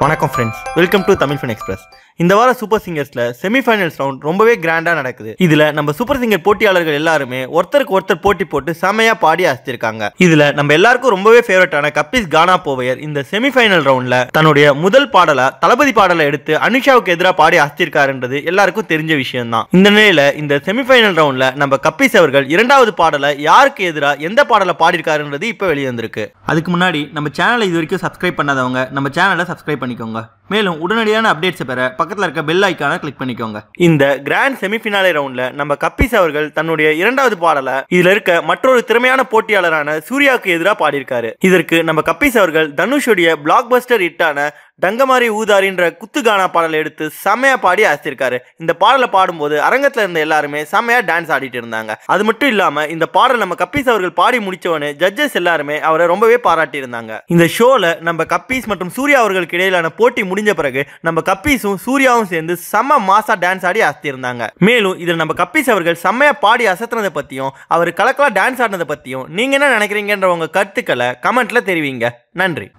வணக்கம் friends welcome to Tamil fun express இந்த வார சூப்பர் சிங்கர்ஸில் செமிஃபைனல்ஸ் ரவுண்ட் ரொம்பவே கிராண்டாக நடக்குது. இதில் நம்ம சூப்பர் சிங்கர் போட்டியாளர்கள் எல்லாருமே ஒருத்தருக்கு ஒருத்தர் போட்டி போட்டு செமையாக பாடி அசத்திருக்காங்க இதில் நம்ம எல்லாருக்கும் ரொம்பவே ஃபேவரட்டான கப்பிஸ் கானா போவையர் இந்த செமிஃபைனல் ரவுண்டில் தன்னுடைய முதல் பாடலை தளபதி பாடலை எடுத்து அனுஷாவுக்கு எதிராக பாடி அசத்திருக்காருன்றது எல்லாருக்கும் தெரிஞ்ச விஷயம் தான் இந்த நிலையில் இந்த செமிஃபைனல் ரவுண்டில் நம்ம கப்பிஸ் அவர்கள் இரண்டாவது பாடலை யாருக்கு எதிராக எந்த பாடலை பாடியிருக்காருன்றது இப்போ வெளியே வந்திருக்கு அதுக்கு முன்னாடி நம்ம சேனலை இது வரைக்கும் சப்ஸ்கிரைப் பண்ணாதவங்க நம்ம சேனலை சப்ஸ்கிரைப் பண்ணிக்கோங்க. மேலும் உடனடியான அப்டேட்ஸை பெற பக்கத்தில் இருக்க பெல் ஐக்கானை கிளிக் பண்ணிக்கோங்க. இந்த கிராண்ட் செமிஃபினாலே ரவுண்டில் நம்ம கப்பிஸ் அவர்கள் தன்னுடைய இரண்டாவது பாடலை இதில் இருக்க மற்றொரு திறமையான போட்டியாளரான சூர்யாவுக்கு எதிராக பாடியிருக்காரு. இதற்கு நம்ம கப்பிஸ் அவர்கள் தனுஷுடைய பிளாக் பஸ்டர் ஹிட்டான டங்கமாரி ஊதாரின்ற குத்துகானா பாடலை எடுத்து செமையா பாடி அசத்திருக்காரு. இந்த பாடலை பாடும்போது அரங்கத்தில் இருந்த எல்லாருமே செமையாக டான்ஸ் ஆடிட்டு இருந்தாங்க. அது மட்டும் இல்லாமல் இந்த பாடல் நம்ம கப்பீஸ் அவர்கள் பாடி முடித்தவொடனே ஜட்ஜஸ் எல்லாருமே அவரை ரொம்பவே பாராட்டி இருந்தாங்க. இந்த ஷோவில் நம்ம கப்பீஸ் மற்றும் சூர்யா அவர்களுக்கு இடையிலான போட்டி முடிஞ்ச பிறகு நம்ம கப்பீஸும் சூர்யாவும் சேர்ந்து செம்ம மாசா டான்ஸ் ஆடி அசைத்திருந்தாங்க மேலும் இதில் நம்ம கப்பீஸ் அவர்கள் செம்மையாக பாடி அசத்துனதை பற்றியும் அவர் கலக்கலாக டான்ஸ் ஆடினதை பற்றியும் நீங்கள் என்ன நினைக்கிறீங்கன்ற உங்கள் கருத்துக்களை கமெண்ட்டில் தெரிவிங்க. நன்றி.